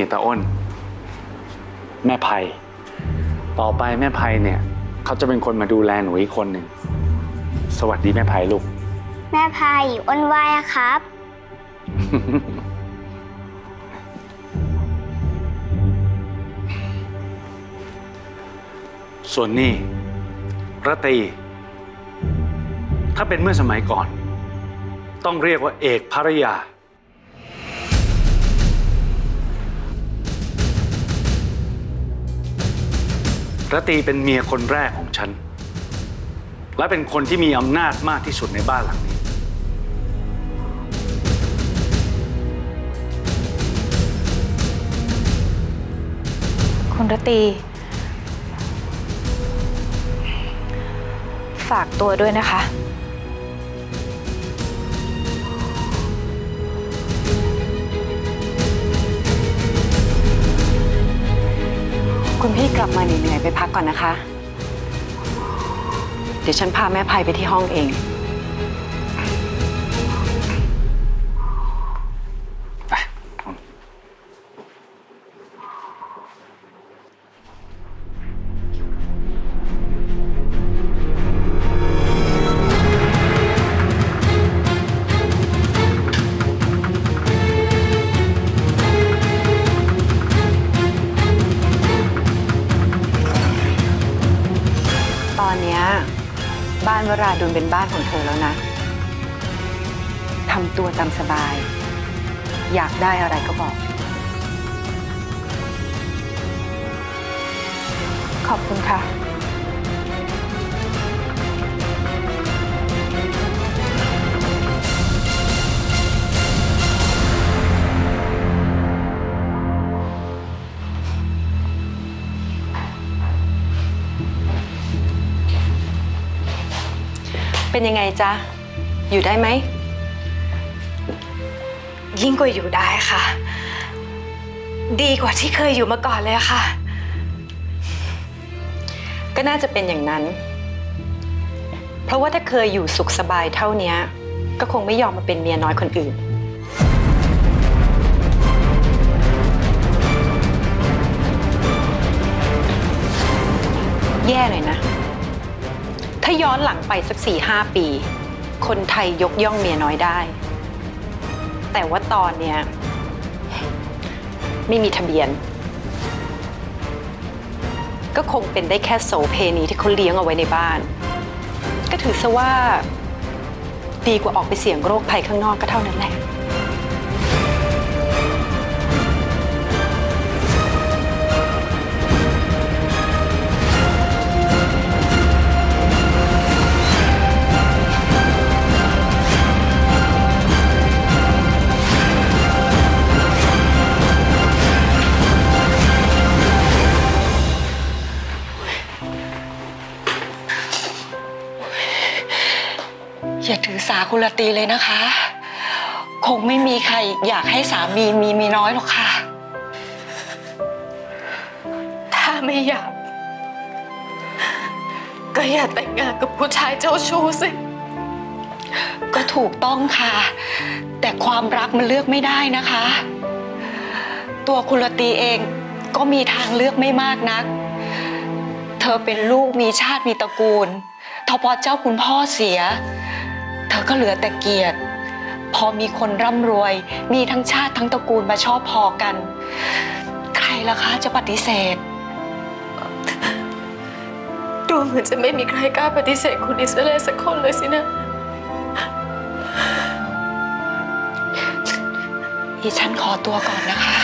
นี่ตาอ้น แม่ไพต่อไปแม่ไพเนี่ย เขาจะเป็นคนมาดูแลหนูอีกคนหนึ่ง สวัสดีแม่ไพลูก แม่พายอยู่อ้นวายอะครับ ส่วนนี่ระตรีถ้าเป็นเมื่อสมัยก่อน ต้องเรียกว่าเอกภรยา ระตีเป็นเมียคนแรกของฉัน และเป็นคนที่มีอำนาจมากที่สุดในบ้านหลังนี้ คุณรตี ฝากตัวด้วยนะคะ คุณพี่กลับมาเหนื่อยๆไปพักก่อนนะคะ เดี๋ยวฉันพาแม่ภัยไปที่ห้องเอง อนเนี้ยบ้านวราดุลเป็นบ้านของเธอแล้วนะทำตัวตามสบาย อยากได้อะไรก็บอก ขอบคุณค่ะ เป็นยังไงจ๊ะ อยู่ได้ไหม ยิ่งกว่าอยู่ได้ค่ะ ดีกว่าที่เคยอยู่มาก่อนเลยอะค่ะ ก็น่าจะเป็นอย่างนั้น เพราะว่าถ้าเคยอยู่สุขสบายเท่าเนี้ยก็คงไม่ยอมมาเป็นเมียน้อยคนอื่น แย่หน่อยนะ ถ้าย้อนหลังไปสักสี่ห้าปี คนไทยยกย่องเมียน้อยได้ แต่ว่าตอนเนี้ยไม่มีทะเบียน ก็คงเป็นได้แค่โสเพณีที่เขาเลี้ยงเอาไว้ในบ้าน ก็ถือซะว่า ดีกว่าออกไปเสี่ยงโรคภัยข้างนอกก็เท่านั้นแหละ อย่าถือสาคุณละตีเลยนะคะ คงไม่มีใครอยากให้สามีมีเมียน้อยหรอกค่ะ ถ้าไม่อยาก ก็อย่าแต่งงานกับผู้ชายเจ้าชู้สิ ก็ถูกต้องค่ะ แต่ความรักมันเลือกไม่ได้นะคะ ตัวคุณละตีเองก็มีทางเลือกไม่มากนัก เธอเป็นลูกมีชาติมีตระกูลทพอเจ้าคุณพ่อเสีย เธอก็เหลือแต่เกียรติ พอมีคนร่ำรวย มีทั้งชาติทั้งตระกูลมาชอบพอกัน ใครล่ะคะจะปฏิเสธ ดูเหมือนจะไม่มีใครกล้าปฏิเสธคุณอิสราเอลสักคนเลยสินะดิฉันขอตัวก่อนนะคะ